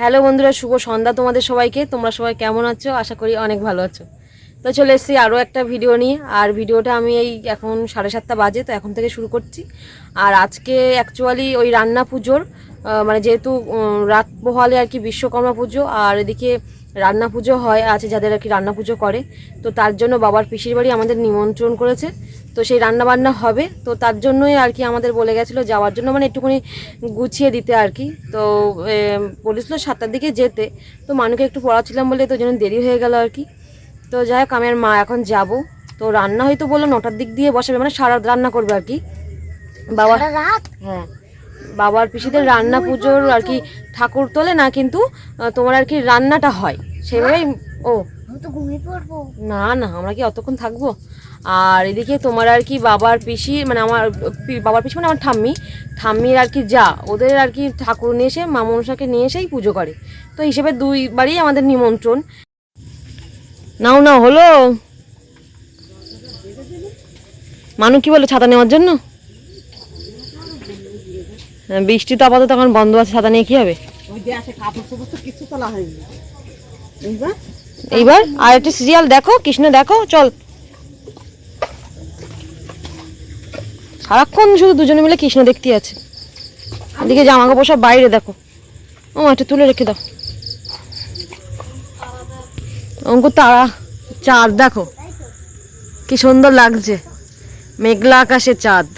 Hello বন্ধুরা, শুভ সন্ধ্যা তোমাদের সবাইকে। তোমরা সবাই কেমন আছো? আশা করি অনেক ভালো আছো। তো চলে এসেছি আরও একটা ভিডিও নিয়ে। আর ভিডিওটা আমি এই এখন সাড়ে সাতটা বাজে, তো এখন থেকে শুরু করছি। আর আজকে অ্যাকচুয়ালি ওই রান্না পুজোর মানে যেহেতু রাত বহালে আর কি বিশ্বকর্মা পুজো, আর এদিকে রান্না পুজো হয় আছে যাদের আর কি রান্না পুজো করে। তো তার জন্য বাবার পিসির বাড়ি আমাদের নিমন্ত্রণ করেছে। তো সেই রান্না বান্না হবে। তো তার জন্যই আর কি আমাদের বলে গেছিল যাওয়ার জন্য মানে একটুখানি গুছিয়ে দিতে আর কি। তো বলেছিল সাতটার দিকে যেতে। তো মানুকে একটু পড়াচ্ছিলাম বলে তো জন্য দেরি হয়ে গেল আর কি। তো যাই হোক আমি আর মা এখন যাব। তো রান্না হয়তো বলল নটার দিক দিয়ে বসাবে মানে সারা রাত রান্না করবে আর কি। বাবা রাত? হ্যাঁ। বাবার পিসিদের রান্না পুজোর আর কি ঠাকুর তোলে না, কিন্তু তোমার আর কি রান্নাটা হয়। সেভাবেই, ও। না না, আমরা কি অতক্ষণ থাকব? আর এদিকে তোমার আর কি বাবার পিসি মানে আমার বাবার পিসি মানে আমার ঠাম্মি, ঠাম্মির আর কি যা, ওদের আর কি ঠাকুর নিয়ে এসে মা মনসাকে নিয়ে এসেই পুজো করে। তো হিসেবে দুইবারই আমাদের নিমন্ত্রণ। নাও নাও, হলো। মানু কি বলে ছাতা নেওয়ার জন্য? বৃষ্টি তো আপাতত এখন বন্ধ আছে সাদা নিয়ে কি হবে? এইবার? আর একটা সিরিয়াল দেখো কৃষ্ণ দেখো চল। সারাক্ষণ শুধু দুজনে মিলে কৃষ্ণ দেখতে আছে। এদিকে জামা কাপড় সব বাইরে দেখো। ও একটা তুলে রেখে দাও। অঙ্কুর তারা চাঁদ দেখো। কি সুন্দর লাগছে। মেঘলা আকাশে চাঁদ।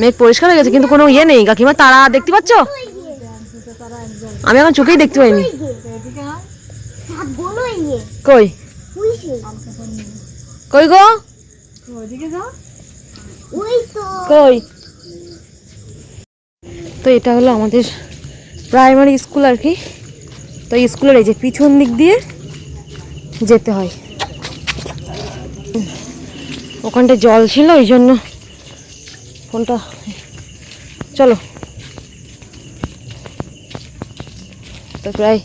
মেঘ পরিষ্কার হয়ে গেছে, কিন্তু কোনো ইয়ে নেই। কাকিমা, তারা দেখতে পাচ্ছ? আমি এখন চোখেই দেখতে পাইনি। কই? কই গো? কই? তো এটা হলো আমাদের প্রাইমারি স্কুল আর কি। তো স্কুলের এই যে পিছন দিক দিয়ে যেতে হয়। ওখানটা জল ছিল ওই জন্য ফোনটা চলো। তো প্রায়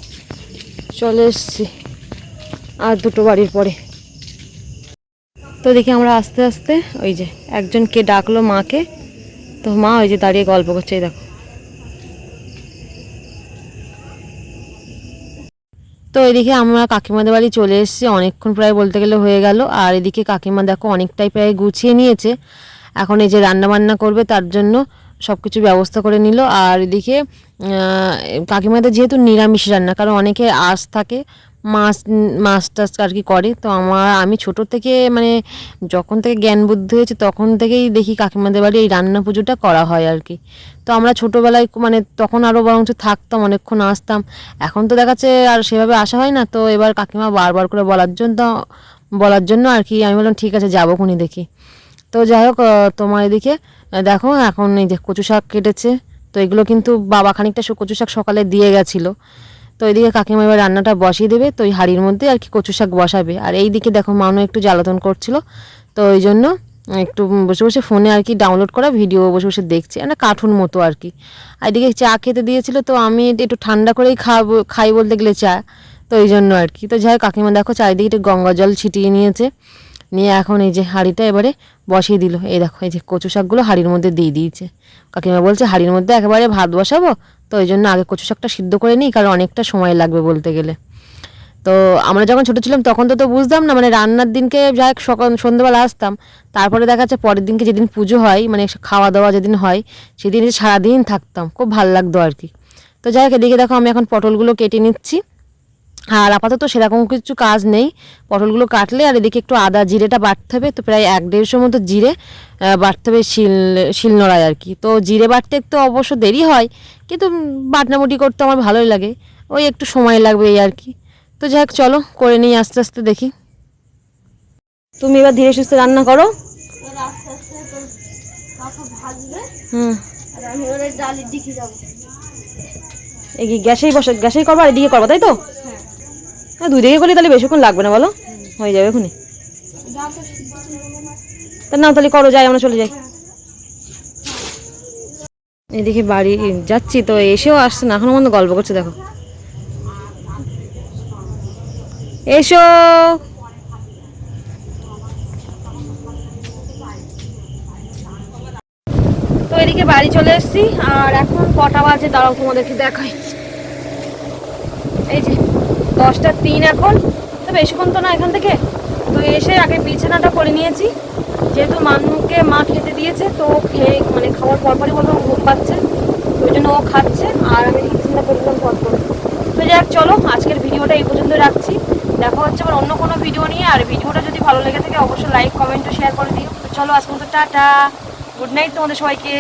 চলে এসছি আর দুটো বাড়ির পরে। তো দেখি আমরা আস্তে আস্তে ওই যে একজন কে ডাকলো মাকে। তো মা ওই যে দাঁড়িয়ে গল্প করছে, এই দেখো। তো এদিকে আমরা কাকিমাদের বাড়ি চলে এসেছি, অনেকক্ষণ প্রায় বলতে গেলে হয়ে গেল। আর এদিকে কাকিমা দেখো অনেকটাই প্রায় গুছিয়ে নিয়েছে। এখন এই যে রান্না বান্না করবে তার জন্য সব কিছু ব্যবস্থা করে নিল। আর এদিকে কাকিমাদের যেহেতু নিরামিষ রান্না, কারণ অনেকে আঁশ থাকে, মাছ মাছ টাছ আর কি করে, তো আমার, আমি ছোট থেকে মানে যখন থেকে জ্ঞান বুদ্ধি হয়েছে, তখন থেকেই দেখি কাকিমাদের বাড়ি এই রান্না পুজোটা করা হয় আর কি। তো আমরা ছোটোবেলায় মানে তখন আরও বরঞ্চ থাকতাম, অনেকক্ষণ আসতাম। এখন তো দেখাচ্ছে আর সেভাবে আসা হয় না, তো এবার কাকিমা বারবার করে বলার জন্য বলার জন্য আর কি আমি বললাম, ঠিক আছে, যাব খুনি দেখি। তো যাই হোক তোমার এদিকে দেখো এখন এই যে কচু শাক কেটেছে, তো এগুলো কিন্তু বাবা খানিকটা কচু শাক সকালে দিয়ে গেছিল। তো এদিকে কাকিমা এবার রান্নাটা বসিয়ে দেবে, তো ওই হাঁড়ির মধ্যে আর কি কচু শাক বসাবে। আর এই দিকে দেখো মানু একটু জ্বালাতন করছিল, তো ওই জন্য একটু বসে বসে ফোনে আর কি ডাউনলোড করা ভিডিও বসে বসে দেখছি একটা কার্টুন মতো আর কি। আর এদিকে চা খেতে দিয়েছিল, তো আমি একটু ঠান্ডা করেই খাব, খাই বলতে গেলে চা, তো এই জন্য আর কি। তো যাই হোক, কাকিমা দেখো চারিদিকে একটু গঙ্গা জল ছিটিয়ে নিয়েছে। নিয়ে এখন এই যে হাঁড়িটা এবারে বসিয়ে দিল। এই দেখো, এই যে কচু শাকগুলো হাঁড়ির মধ্যে দিয়ে দিয়েছে। কাকিমা বলছে, হাঁড়ির মধ্যে একেবারে ভাত বসাবো? তো ওই জন্য আগে কচু শাকটা সিদ্ধ করে নিই, কারণ অনেকটা সময় লাগবে বলতে গেলে। তো আমরা যখন ছোটো ছিলাম, তখন তো তো বুঝতাম না মানে রান্নার দিনকে যাই সকাল সন্ধ্যেবেলা আসতাম। তারপরে দেখা যাচ্ছে পরের দিনকে যেদিন পুজো হয় মানে খাওয়া দাওয়া যেদিন হয়, সেদিন সারাদিন থাকতাম। খুব ভালো লাগতো আর কি। তো যাই হোক, এদিকে দেখো আমি এখন পটলগুলো কেটে নিচ্ছি। আর আপাতত সেরকম কিছু কাজ নেই। পটলগুলো কাটলে আর এদিকে একটু আদা জিরেটা বাটতে হবে। তো প্রায় এক দেড়শো মতো জিরে বাটতে হবে শিল শিলনোড়ায় আর কি। তো জিরে বাটতে একটু অবশ্য দেরি হয় কিন্তু বাটনামুটি করতে আমার ভালোই লাগে। ওই একটু সময় লাগবে এই আর কি। তো যাই হোক চলো করে নিই আস্তে আস্তে দেখি। তুমি এবার ধীরে সুস্থে রান্না করো। হুম। এই গ্যাসেই বসে গ্যাসেই করব আর এদিকে করব তাই তো? হ্যাঁ দুই দিকে করলে তাহলে বেশিক্ষণ লাগবে না বলো? হয়ে যাবে এখনই। তা না তাহলে করো, যাই, আমরা চলে যাই। এদিকে বাড়ি যাচ্ছি, তো এসেও আসছে না, এখনও মধ্যে গল্প করছে, দেখো। এসো! তো এদিকে বাড়ি চলে এসেছি, আর এখন কটা বাজে, দাঁড়াও তোমাদেরকে দেখাই। এই যে। দশটা তিন এখন। তো বেশিক্ষণ তো না এখান থেকে। তো এসে আগে বিছানাটা করে নিয়েছি। যেহেতু মানুকে মা খেতে দিয়েছে, তো খেয়ে মানে খাওয়ার পরপরই বলব ঘুম পাচ্ছে। তো ওই জন্য ও খাচ্ছে আর আমি বিছানা করে দিলাম পর তো যাক, চলো, আজকের ভিডিওটা এই পর্যন্ত রাখছি। দেখা হচ্ছে আবার অন্য কোনো ভিডিও নিয়ে। আর ভিডিওটা যদি ভালো লেগে থাকে, অবশ্যই লাইক কমেন্ট ও শেয়ার করে দিও। তো চলো আজকে মতো টাটা। গুড নাইট তোমাদের সবাইকে।